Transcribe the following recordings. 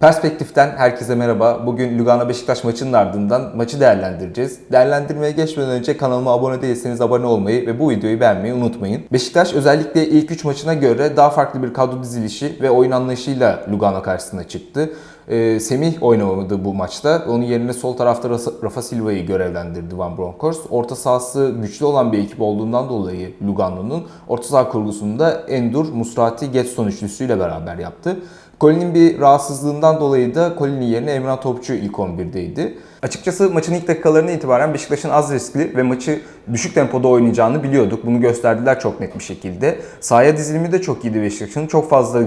Perspektiften herkese merhaba. Bugün Lugano Beşiktaş maçının ardından maçı değerlendireceğiz. Değerlendirmeye geçmeden önce kanalıma abone değilseniz abone olmayı ve bu videoyu beğenmeyi unutmayın. Beşiktaş özellikle ilk 3 maçına göre daha farklı bir kadro dizilişi ve oyun anlayışıyla Lugano karşısına çıktı. Ee, Semih oynamadı bu maçta. Onun yerine sol tarafta Rafa Silva'yı görevlendirdi Van Bronckhorst. Orta sahası güçlü olan bir ekip olduğundan dolayı Lugano'nun orta saha kurgusunda Endur, Musrati, Getson üçlüsüyle beraber yaptı. Colin'in bir rahatsızlığından dolayı da Colin'in yerine Emrah Topçu ilk 11'deydi. Açıkçası maçın ilk dakikalarına itibaren Beşiktaş'ın az riskli ve maçı düşük tempoda oynayacağını biliyorduk. Bunu gösterdiler çok net bir şekilde. Sahaya dizilimi de çok iyiydi Beşiktaş'ın. Çok fazla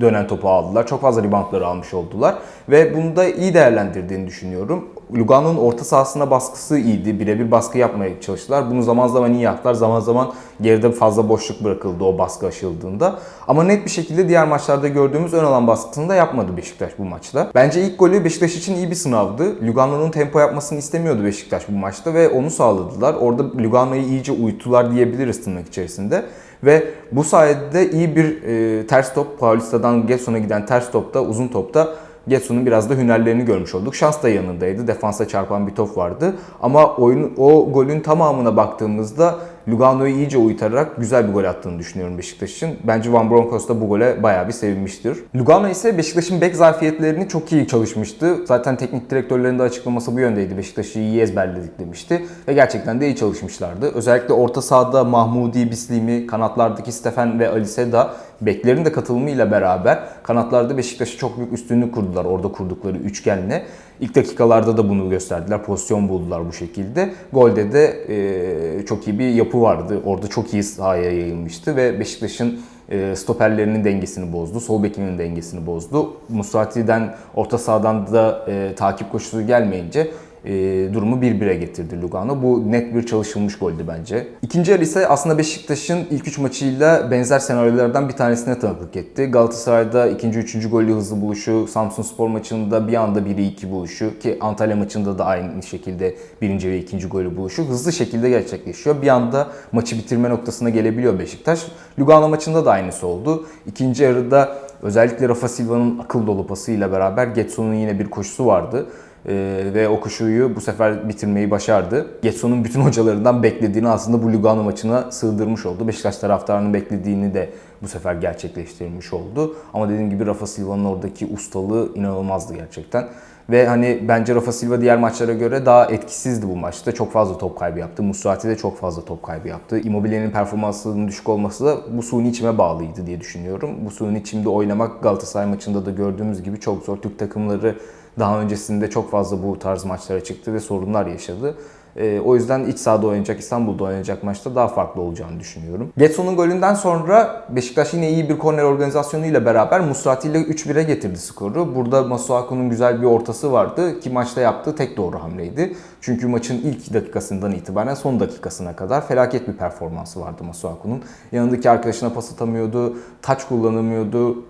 dönen topu aldılar. Çok fazla reboundları almış oldular. Ve bunu da iyi değerlendirdiğini düşünüyorum. Lugano'nun orta sahasına baskısı iyiydi. Birebir baskı yapmaya çalıştılar. Bunu zaman zaman iyi yaptılar. Zaman zaman geride fazla boşluk bırakıldı o baskı aşıldığında. Ama net bir şekilde diğer maçlarda gördüğümüz ön alan baskısını da yapmadı Beşiktaş bu maçta. Bence ilk golü Beşiktaş için iyi bir sınavdı. Lugano'nun tempo yapmasını istemiyordu Beşiktaş bu maçta ve onu sağladılar. Orada Lugano'yu iyice uyuttular diyebiliriz tırnak içerisinde. Ve bu sayede iyi bir e, ters top, Paulista'dan Getson'a giden ters topta, uzun topta Getson'un biraz da hünerlerini görmüş olduk. Şans da yanındaydı. Defansa çarpan bir top vardı. Ama oyun, o golün tamamına baktığımızda Lugano'yu iyice uyutarak güzel bir gol attığını düşünüyorum Beşiktaş'ın. Bence Van Bronckhorst da bu gole bayağı bir sevinmiştir. Lugano ise Beşiktaş'ın bek zafiyetlerini çok iyi çalışmıştı. Zaten teknik direktörlerin de açıklaması bu yöndeydi. Beşiktaş'ı iyi ezberledik demişti. Ve gerçekten de iyi çalışmışlardı. Özellikle orta sahada Mahmudi, Bislimi, kanatlardaki Stefan ve Alise da beklerin de katılımıyla beraber kanatlarda Beşiktaş'a çok büyük üstünlük kurdular orada kurdukları üçgenle. İlk dakikalarda da bunu gösterdiler. Pozisyon buldular bu şekilde. Golde de e, çok iyi bir yapı vardı. Orada çok iyi sahaya yayılmıştı ve Beşiktaş'ın e, stoperlerinin dengesini bozdu. Sol bekinin dengesini bozdu. Musrati'den orta sahadan da e, takip koşusu gelmeyince e, durumu 1-1'e getirdi Lugano. Bu net bir çalışılmış goldü bence. İkinci yarı ise aslında Beşiktaş'ın ilk 3 maçıyla benzer senaryolardan bir tanesine tanıklık etti. Galatasaray'da ikinci, üçüncü gollü hızlı buluşu, Samsun Spor maçında bir anda 1-2 buluşu ki Antalya maçında da aynı şekilde birinci ve ikinci golü buluşu hızlı şekilde gerçekleşiyor. Bir anda maçı bitirme noktasına gelebiliyor Beşiktaş. Lugano maçında da aynısı oldu. İkinci yarıda özellikle Rafa Silva'nın akıl dolu pasıyla beraber Getson'un yine bir koşusu vardı. Ee, ve o koşuyu bu sefer bitirmeyi başardı. Getson'un bütün hocalarından beklediğini aslında bu Lugano maçına sığdırmış oldu. Beşiktaş taraftarının beklediğini de bu sefer gerçekleştirmiş oldu. Ama dediğim gibi Rafa Silva'nın oradaki ustalığı inanılmazdı gerçekten. Ve hani bence Rafa Silva diğer maçlara göre daha etkisizdi bu maçta. Çok fazla top kaybı yaptı. Musrati de çok fazla top kaybı yaptı. Immobile'nin performansının düşük olması da bu suni içime bağlıydı diye düşünüyorum. Bu suni içimde oynamak Galatasaray maçında da gördüğümüz gibi çok zor. Türk takımları daha öncesinde çok fazla bu tarz maçlara çıktı ve sorunlar yaşadı. Ee, o yüzden iç sahada oynayacak, İstanbul'da oynayacak maçta daha farklı olacağını düşünüyorum. Getson'un golünden sonra Beşiktaş yine iyi bir korner organizasyonuyla beraber Musrati ile 3-1'e getirdi skoru. Burada Masuaku'nun güzel bir ortası vardı ki maçta yaptığı tek doğru hamleydi. Çünkü maçın ilk dakikasından itibaren son dakikasına kadar felaket bir performansı vardı Masuaku'nun. Yanındaki arkadaşına pas atamıyordu, taç kullanamıyordu,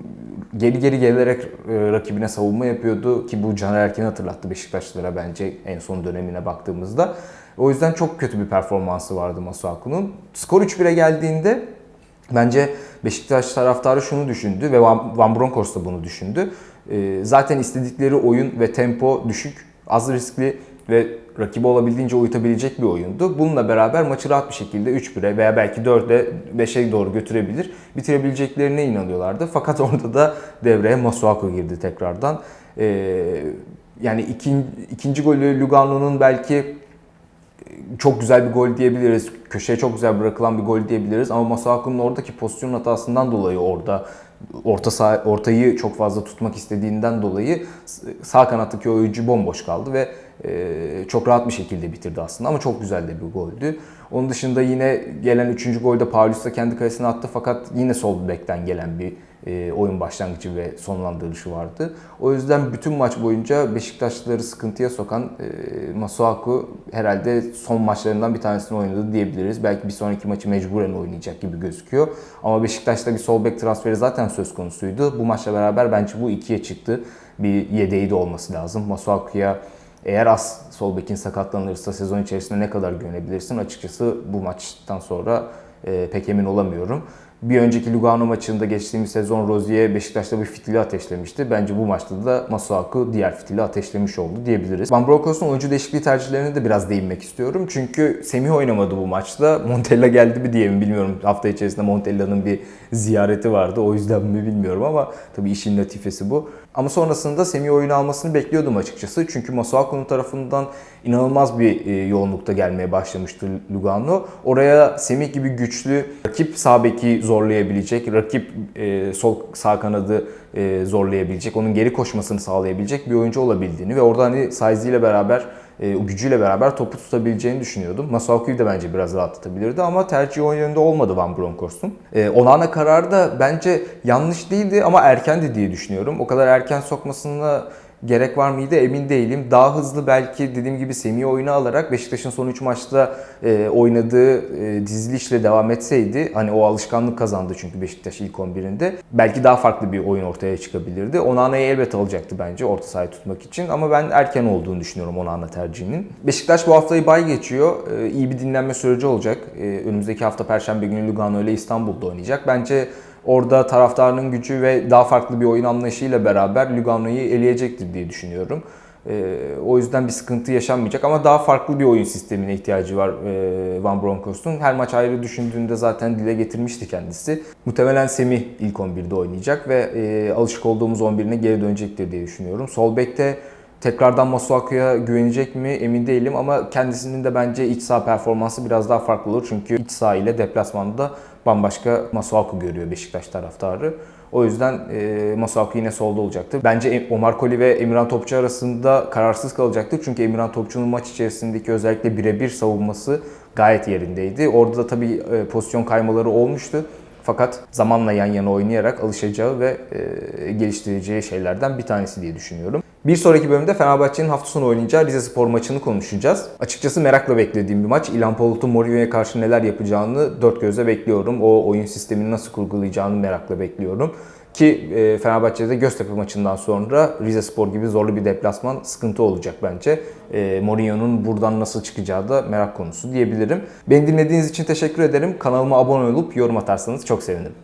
geri geri gelerek e, rakibine savunma yapıyordu ki bu Caner Erkin'i hatırlattı Beşiktaşlılara bence en son dönemine baktığımızda. O yüzden çok kötü bir performansı vardı Masuaku'nun. Skor 3-1'e geldiğinde bence Beşiktaş taraftarı şunu düşündü ve Van, Bronckhorst da bunu düşündü. E, zaten istedikleri oyun ve tempo düşük, az riskli ve rakibi olabildiğince uyutabilecek bir oyundu. Bununla beraber maçı rahat bir şekilde 3-1'e veya belki 4'e 5'e doğru götürebilir, bitirebileceklerine inanıyorlardı. Fakat orada da devreye Masuaku girdi tekrardan. Ee, yani ikinci, ikinci golü Lugano'nun belki çok güzel bir gol diyebiliriz. Köşeye çok güzel bırakılan bir gol diyebiliriz. Ama Masuaku'nun oradaki pozisyon hatasından dolayı orada orta sağ, ortayı çok fazla tutmak istediğinden dolayı sağ kanattaki oyuncu bomboş kaldı ve çok rahat bir şekilde bitirdi aslında ama çok güzel de bir goldü. Onun dışında yine gelen 3. golde Paulista kendi kalesine attı fakat yine sol bekten gelen bir e, oyun başlangıcı ve sonlandırışı vardı. O yüzden bütün maç boyunca Beşiktaşlıları sıkıntıya sokan e, Masuaku herhalde son maçlarından bir tanesini oynadı diyebiliriz. Belki bir sonraki maçı mecburen oynayacak gibi gözüküyor. Ama Beşiktaş'ta bir sol bek transferi zaten söz konusuydu. Bu maçla beraber bence bu ikiye çıktı. Bir yedeği de olması lazım. Masuaku'ya eğer az sol bekin sakatlanırsa sezon içerisinde ne kadar güvenebilirsin? Açıkçası bu maçtan sonra e, pek emin olamıyorum. Bir önceki Lugano maçında geçtiğimiz sezon Rozier Beşiktaş'ta bir fitili ateşlemişti. Bence bu maçta da Masuaku diğer fitili ateşlemiş oldu diyebiliriz. Van Bronckhorst'un oyuncu değişikliği tercihlerine de biraz değinmek istiyorum. Çünkü Semih oynamadı bu maçta. Montella geldi mi diye mi bilmiyorum. Hafta içerisinde Montella'nın bir ziyareti vardı. O yüzden mi bilmiyorum ama tabii işin latifesi bu. Ama sonrasında Semih oyunu almasını bekliyordum açıkçası. Çünkü Masuaku'nun tarafından inanılmaz bir e, yoğunlukta gelmeye başlamıştı Lugano. Oraya Semih gibi güçlü rakip sağ beki zorlayabilecek, rakip e, sol sağ kanadı e, zorlayabilecek, onun geri koşmasını sağlayabilecek bir oyuncu olabildiğini ve orada hani size ile beraber e, o gücüyle beraber topu tutabileceğini düşünüyordum. Masuaku'yu da bence biraz rahatlatabilirdi ama tercih o yönde olmadı Van Bronckhorst'un. E, Onana kararı da bence yanlış değildi ama erkendi diye düşünüyorum. O kadar erken sokmasına gerek var mıydı emin değilim. Daha hızlı belki dediğim gibi Semih oyunu alarak Beşiktaş'ın son 3 maçta e, oynadığı e, dizilişle devam etseydi hani o alışkanlık kazandı çünkü Beşiktaş ilk 11'inde. Belki daha farklı bir oyun ortaya çıkabilirdi. Onana'yı elbet alacaktı bence orta sahayı tutmak için ama ben erken olduğunu düşünüyorum Onana tercihinin. Beşiktaş bu haftayı bay geçiyor. E, iyi bir dinlenme süreci olacak. E, önümüzdeki hafta Perşembe günü Lugano ile İstanbul'da oynayacak. Bence Orada taraftarının gücü ve daha farklı bir oyun anlayışıyla beraber Lugano'yu eleyecektir diye düşünüyorum. Ee, o yüzden bir sıkıntı yaşanmayacak ama daha farklı bir oyun sistemine ihtiyacı var e, Van Bronckhorst'un. Her maç ayrı düşündüğünde zaten dile getirmişti kendisi. Muhtemelen Semih ilk 11'de oynayacak ve e, alışık olduğumuz 11'ine geri dönecektir diye düşünüyorum. Sol bekte tekrardan Masuaku'ya güvenecek mi emin değilim ama kendisinin de bence iç saha performansı biraz daha farklı olur. Çünkü iç saha ile deplasmanda bambaşka Masuaku görüyor Beşiktaş taraftarı. O yüzden e, Masuaku yine solda olacaktır. Bence Omar Koli ve Emirhan Topçu arasında kararsız kalacaktır. Çünkü Emirhan Topçu'nun maç içerisindeki özellikle birebir savunması gayet yerindeydi. Orada da tabii e, pozisyon kaymaları olmuştu. Fakat zamanla yan yana oynayarak alışacağı ve e, geliştireceği şeylerden bir tanesi diye düşünüyorum. Bir sonraki bölümde Fenerbahçe'nin hafta sonu oynayacağı Rize Spor maçını konuşacağız. Açıkçası merakla beklediğim bir maç. İlhan Palut'un Mourinho'ya karşı neler yapacağını dört gözle bekliyorum. O oyun sistemini nasıl kurgulayacağını merakla bekliyorum. Ki e, Fenerbahçe'de Göztepe maçından sonra Rize Spor gibi zorlu bir deplasman sıkıntı olacak bence. E, Mourinho'nun buradan nasıl çıkacağı da merak konusu diyebilirim. Beni dinlediğiniz için teşekkür ederim. Kanalıma abone olup yorum atarsanız çok sevinirim.